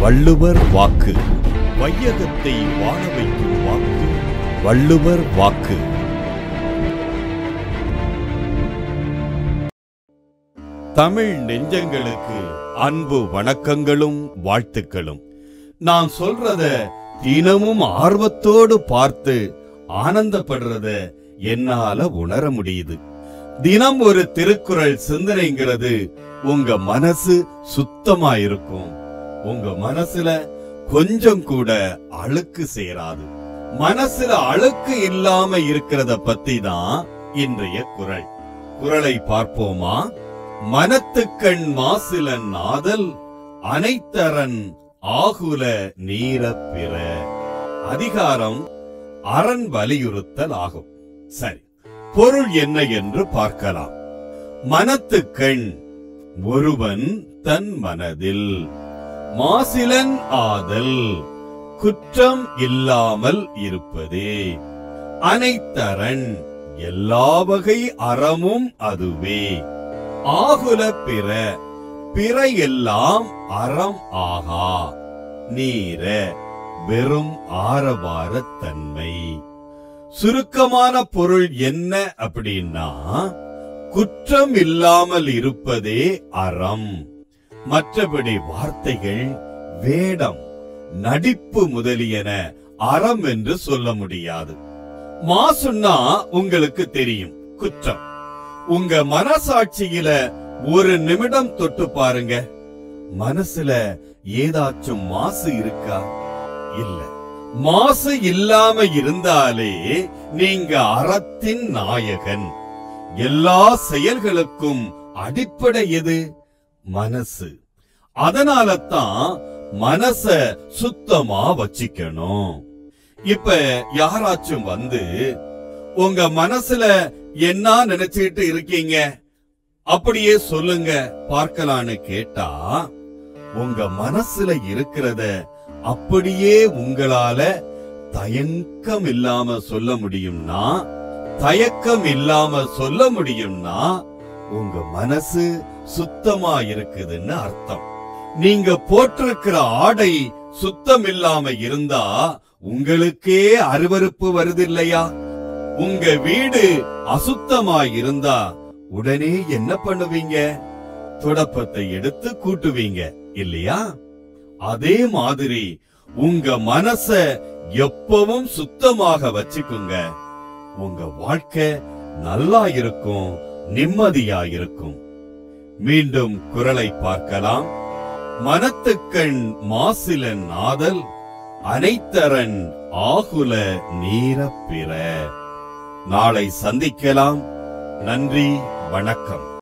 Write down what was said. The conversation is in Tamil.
வள்ளுவர் வாக்கு. வையகத்தை வாழ வைக்கும் வாக்கு. வள்ளுவர் வாக்கு. தமிழ் நெஞ்சங்களுக்கு அன்பு வணக்கங்களும் வாழ்த்துக்களும். நான் சொல்றத தினமும் ஆர்வத்தோடு பார்த்து ஆனந்தப்படுறத என்னால உணர முடியுது. தினம் ஒரு திருக்குறள் சிந்தனைங்கிறது உங்க மனசு சுத்தமா இருக்கும் உங்க மனசுல கொஞ்சம் கூட அழுக்கு சேராது. மனசுல அழுக்கு இல்லாம இருக்கிறத பத்தி தான் இன்றைய குரல். குறளை பார்ப்போமா? மனத்துக்கண் மாசிலன் ஆதல் அனைத்தரன் ஆகுல நீர பிற. அதிகாரம் அரண் வலியுறுத்தல் ஆகும். சரி பொருள் என்ன என்று பார்க்கலாம். மனத்துக்கண் ஒருவன் தன் மனதில். மாசிலன் ஆதல். குற்றம் இல்லாமல் இருப்பதே. அனைத்தரன் எல்லா வகை அறமும் அதுவே. ஆகுல பிற பிற எல்லாம் அறம் ஆகா. நீர வெறும் ஆரவாரத் தன்மை. சுருக்கமான பொருள் என்ன அப்படின்னா குற்றம் இல்லாமல் இருப்பதே அறம். மற்றபடி வார்த்தைகள் வேடம் நடிப்பு முதலியன அறம் என்று சொல்ல முடியாது. மாசுன்னா உங்களுக்கு தெரியும் குற்றம். உங்க மனசாட்சியில ஒரு நிமிடம் தொட்டு பாருங்க. மனசுல ஏதாச்சும் மாசு இருக்கா? இல்ல. மாசு இல்லாம இருந்தாலே நீங்க அறத்தின் நாயகன். எல்லா செயல்களுக்கும் அடிப்படை எது? மனசு. அதனால தான் மனச சுத்தமா வச்சுக்கணும். இப்ப யாராச்சும் வந்து உங்க மனசுல என்ன நினைச்சிட்டு இருக்கீங்க? அப்படியே சொல்லுங்க பார்க்கலான்னு கேட்டா உங்க மனசுல இருக்கிறத அப்படியே உங்களால தயக்கம் இல்லாம சொல்ல முடியும்னா தயக்கம் இல்லாம சொல்ல முடியும்னா உங்க மனசு சுத்தமா இருக்குதுன்னு அர்த்தம். நீங்க போட்டிருக்கிற ஆடை சுத்தம் இல்லாம இருந்தா உங்களுக்கே அருவருப்பு வருது இல்லையா உங்க வீடு அசுத்தமா இருந்தா உடனே என்ன பண்ணுவீங்க? துடப்பத்தை எடுத்து கூட்டுவீங்க இல்லையா? அதே மாதிரி உங்க மனச எப்பவும் சுத்தமாக வச்சுக்குங்க. உங்க வாழ்க்கை நல்லா இருக்கும் நிம்மதியாயிருக்கும். மீண்டும் குரலை பார்க்கலாம். மனத்துக்கண் மாசிலன் ஆதல் அனைத்தரன் ஆகுல நீர பிற நாளை சந்திக்கலாம். நன்றி வணக்கம்.